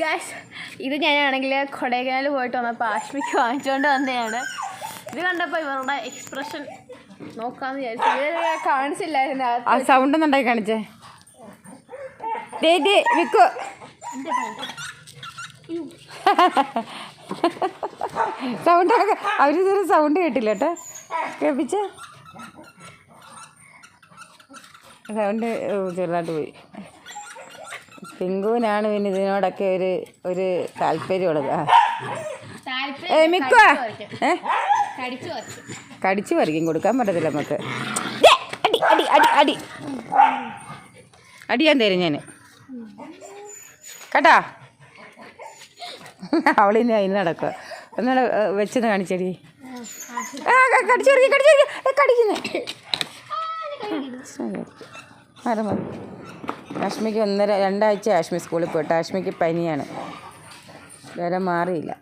Guys ഇത് ഞാനാണെങ്കിൽ കൊടൈക്കനാൽ പോയിട്ട് വന്നപ്പോൾ ആഷ്മിക്ക് വാങ്ങിച്ചുകൊണ്ട് വന്നതാണ് ഇത് കണ്ടപ്പോൾ ഇവരുടെ എക്സ്പ്രഷൻ നോക്കാന്ന് വിചാരിച്ചു. ഇത് കാണിച്ചില്ലായിരുന്നു ആ സൗണ്ട് ഒന്നുണ്ടായി കാണിച്ചേ. വിക്കു. സൗണ്ട് അവർ ഇതൊരു സൗണ്ട് കേട്ടില്ല കേട്ടോ. കേൾപ്പിച്ച? സൗണ്ട് ചെറുതായിട്ട് പോയി. പിങ്കുവിനാണ് പിന്നെ ഇതിനോടൊക്കെ ഒരു ഒരു താല്പര്യമുള്ളത്. ആ. ഏ മിക്കുവാ. ഏ? കടിച്ചു പറിക്കും. കൊടുക്കാൻ പറ്റത്തില്ല നമുക്ക്. അടി അടി അടി അടി. അടിയാൻ തരും ഞാൻ കേട്ടാ? അവളിനി അതിന് നടക്കുക ഒന്നാടെ വെച്ചെന്ന് കാണിച്ചടി. ആ കടിച്ചു പറിക്കും കടിച്ചു കടിക്കുന്നേ. മതി മതി ആഷ്മിക്ക് ഒന്നര രണ്ടാഴ്ച ആഷ്മി സ്കൂളിൽ പോയിട്ട്. ആഷ്മിക്ക് പനിയാണ്. വേറെ മാറിയില്ല.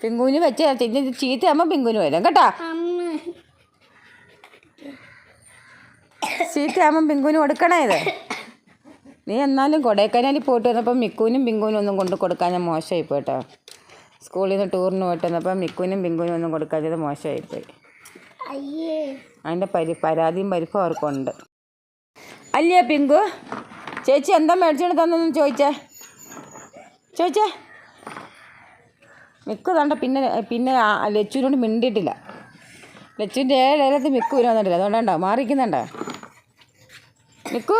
പിങ്കുവിന് വെച്ച തിന്ന് ചീത്തയാകുമ്പോൾ പിങ്കുവിന് വരും. കേട്ടോ? ചീത്തയാകുമ്പോൾ പിങ്കുവിന് കൊടുക്കണേ ഇത്. നീ എന്നാലും കൊടൈക്കനാലിൽ പോയിട്ട് വന്നപ്പോൾ മിക്കുവിനും പിങ്കുവിനും ഒന്നും കൊണ്ട് കൊടുക്കാൻ ഞാൻ മോശമായി പോയിട്ടോ സ്കൂളിൽ നിന്ന് ടൂറിന് പോയിട്ട് വന്നപ്പോൾ മിക്കുവിനും പിങ്കുവിനും ഒന്നും കൊടുക്കാത്തത് മോശമായിപ്പോയി അതിന്റെ പരി പരാതിയും പരിഭവം അവർക്കുണ്ട്. അല്ലേ പിങ്കു? ചേച്ചി എന്താ മേടിച്ചുകൊണ്ട് തന്നെന്ന് ചോദിച്ചേ. ചോദിച്ചേ. മിക്കു തണ്ട പിന്നെ പിന്നെ ലച്ചുവിനോട് മിണ്ടിയിട്ടില്ല. ലച്ചുവിന്റെ ഏഴേലത്ത് മിക്കു വരും വന്നിട്ടില്ല. അതുകൊണ്ടാണ്ടോ? മാറിക്കുന്നുണ്ടോ മിക്കു?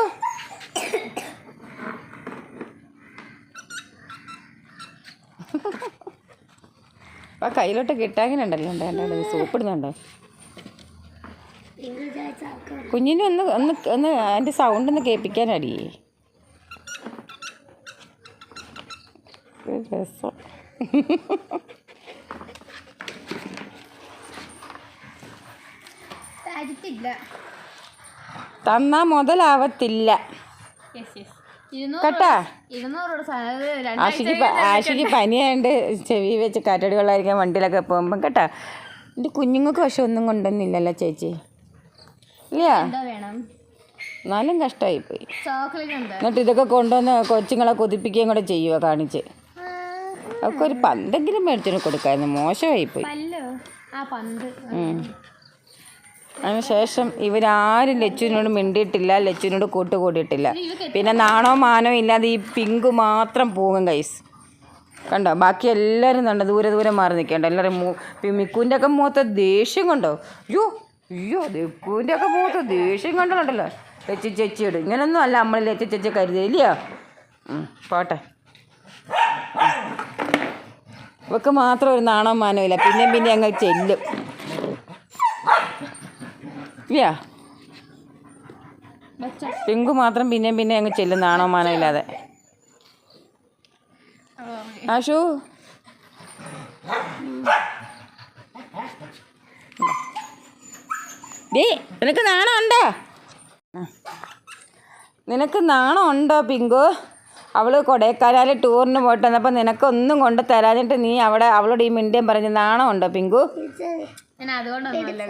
അപ്പം കയ്യിലോട്ട് കിട്ടാങ്ങനുണ്ടല്ലോ. ഉണ്ട് എന്റെ സൂപ്പിടുന്നുണ്ടോ? കുഞ്ഞിനെ ഒന്ന് ഒന്ന് ഒന്ന് അതിന്റെ സൗണ്ട് ഒന്ന് കേൾപ്പിക്കാനടി. രസം. തന്നാ മുതലാവത്തില്ല. കേട്ടാ? ആഷിക്ക് ആഷിക്ക് പനിയായിട്ട് ചെവി വെച്ച് കാറ്റടി വെള്ളമായിരിക്കാൻ വണ്ടിയിലൊക്കെ പോകുമ്പം കേട്ടാ. എന്റെ കുഞ്ഞുങ്ങൾക്ക് പക്ഷെ ഒന്നും കൊണ്ടുവന്നില്ലല്ലോ ചേച്ചി. ഇല്ല. വേണം? എന്നാലും കഷ്ടമായി പോയി എന്നിട്ട് ഇതൊക്കെ കൊണ്ടുവന്ന് കൊച്ചുങ്ങളെ കൊതിപ്പിക്കുകയും കൂടെ ചെയ്യുക കാണിച്ച്. അവർക്ക് ഒരു പന്തെങ്കിലും മേടിച്ചിട്ട് കൊടുക്കായിരുന്നു. മോശമായി പോയി അതിനുശേഷം ഇവരാരും ലച്ചുവിനോട് മിണ്ടിയിട്ടില്ല ലച്ചുവിനോട് കൂട്ടുകൂടിയിട്ടില്ല. പിന്നെ നാണോ മാനോ ഇല്ലാതെ ഈ പിങ്ക് മാത്രം പോകും കൈസ് കണ്ടോ? ബാക്കി എല്ലാവരും കണ്ടോ? ദൂരെ ദൂരെ മാറി നിൽക്കണ്ട? എല്ലാവരും മിക്കുവിന്റെ ഒക്കെ മുഖത്തെ ദേഷ്യം കണ്ടോ? അയ്യോ അയ്യോ ദിപ്പുവിന്റെ ഒക്കെ പോകത്ത് ദേഷ്യം കണ്ടല്ലോ ചെച്ചി ചേച്ചിയുടെ ഇങ്ങനൊന്നും അല്ല നമ്മൾ ചെച്ചി ചേച്ചി കരുതില്ലയോ പോട്ടെ. ഇവക്ക് മാത്രം ഒരു നാണോ മാനവില്ല പിന്നെ പിന്നെ അങ്ങ് ചെല്ലും. ഇല്ല? പിങ്കു മാത്രം പിന്നെയും പിന്നെ അങ്ങ് ചെല്ലും നാണോ മാനോ ഇല്ലാതെ. ആഷു ഡേ നിനക്ക് നാണമുണ്ടോ? ഉണ്ടോ നിനക്ക് നാണമുണ്ടോ ഉണ്ടോ പിങ്കു? അവൾ കൊടൈക്കനാൽ ടൂറിന് പോയിട്ട് വന്നപ്പോൾ നിനക്കൊന്നും കൊണ്ട് തരാഞ്ഞിട്ട് നീ അവിടെ അവളോട് ഈ മിണ്ടിയും പറഞ്ഞ് നാണം ഉണ്ടോ പിങ്കു? ഞാൻ അതുകൊണ്ടൊന്നുമില്ല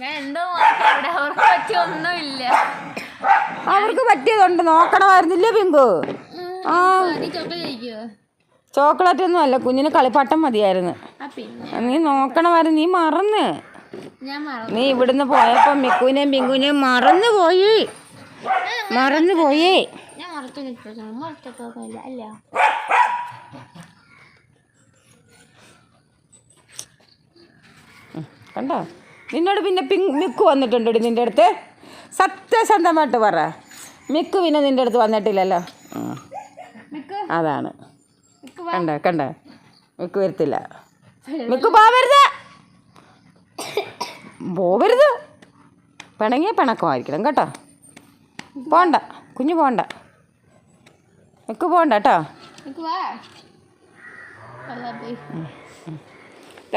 ഞാൻ എന്തോ അവർക്ക് പറ്റിയ ഒന്നുമില്ല. അവർക്ക് പറ്റിയതുണ്ട് നോക്കണമായിരുന്നില്ലേ പിങ്കു? ആ. നീ ചോക്ലേറ്റ് ഒന്നും അല്ല കുഞ്ഞിന് കളിപ്പാട്ടം മതിയായിരുന്നു. ആ പിന്നെ. നീ നോക്കണമായിരുന്നു നീ മറന്നു. നീ ഇവിടുന്ന് പോയപ്പോ മിക്കുവിനെയും പിങ്കുവിനെയും മറന്നു പോയി മറന്നു പോയി കണ്ടോ? നിന്നോട് പിന്നെ മിക്കു വന്നിട്ടുണ്ടോ നിന്റെ അടുത്ത്. സത്യസന്ധമായിട്ട് പറ. മിക്കു പിന്നെ നിന്റെ അടുത്ത് വന്നിട്ടില്ലല്ലോ. അതാണ്. കണ്ട? കണ്ട? മിക്കു വരത്തില്ല. മിക്കു പോവരുത് പോവരുത് പിണങ്ങിയ പിണക്കമായിരിക്കണം കേട്ടോ. പോണ്ട കുഞ്ഞു പോണ്ട. എക്ക് പോണ്ട കേട്ടോ.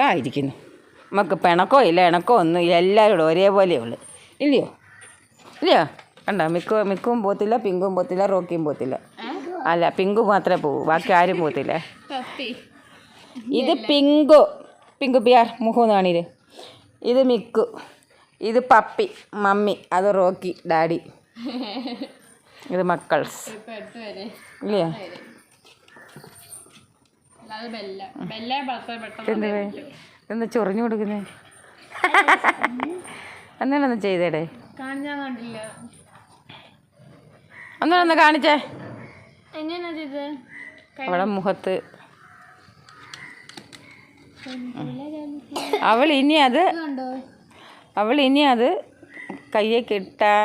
ആ ഇരിക്കുന്നു. നമുക്ക് പിണക്കോ ഇല്ല ഇണക്കോ ഒന്നും ഇല്ല എല്ലാവരോടും ഉള്ളു. ഇല്ലയോ? ഇല്ലയോ? കണ്ട? മിക്ക മിക്കും പോത്തില്ല പിങ്കും പോത്തില്ല റോക്കിയും പോത്തില്ല. അല്ല പിങ്കു മാത്രമേ പോകൂ ബാക്കി ആരും പോത്തില്ല ഇത് പിങ്കു. പിങ്കു പിയാർ മുഖം കാണിര്. ഇത് മിക്കു. ഇത് പപ്പി മമ്മി അത് റോക്കി ഡാഡി. ഇത് മക്കൾസ്. ഇല്ലേ എന്താ ചൊറിഞ്ഞു കൊടുക്കുന്നേ? എന്നാലൊന്ന് ചെയ്തേടേ. ഒന്നുകൂടെ കാണിച്ചേ. എങ്ങനെയാ ചെയ്ത്? അവളെ മുഖത്ത് അവൾ ഇനി അത് അവൾ ഇനി അത് കയ്യെ കിട്ടാൻ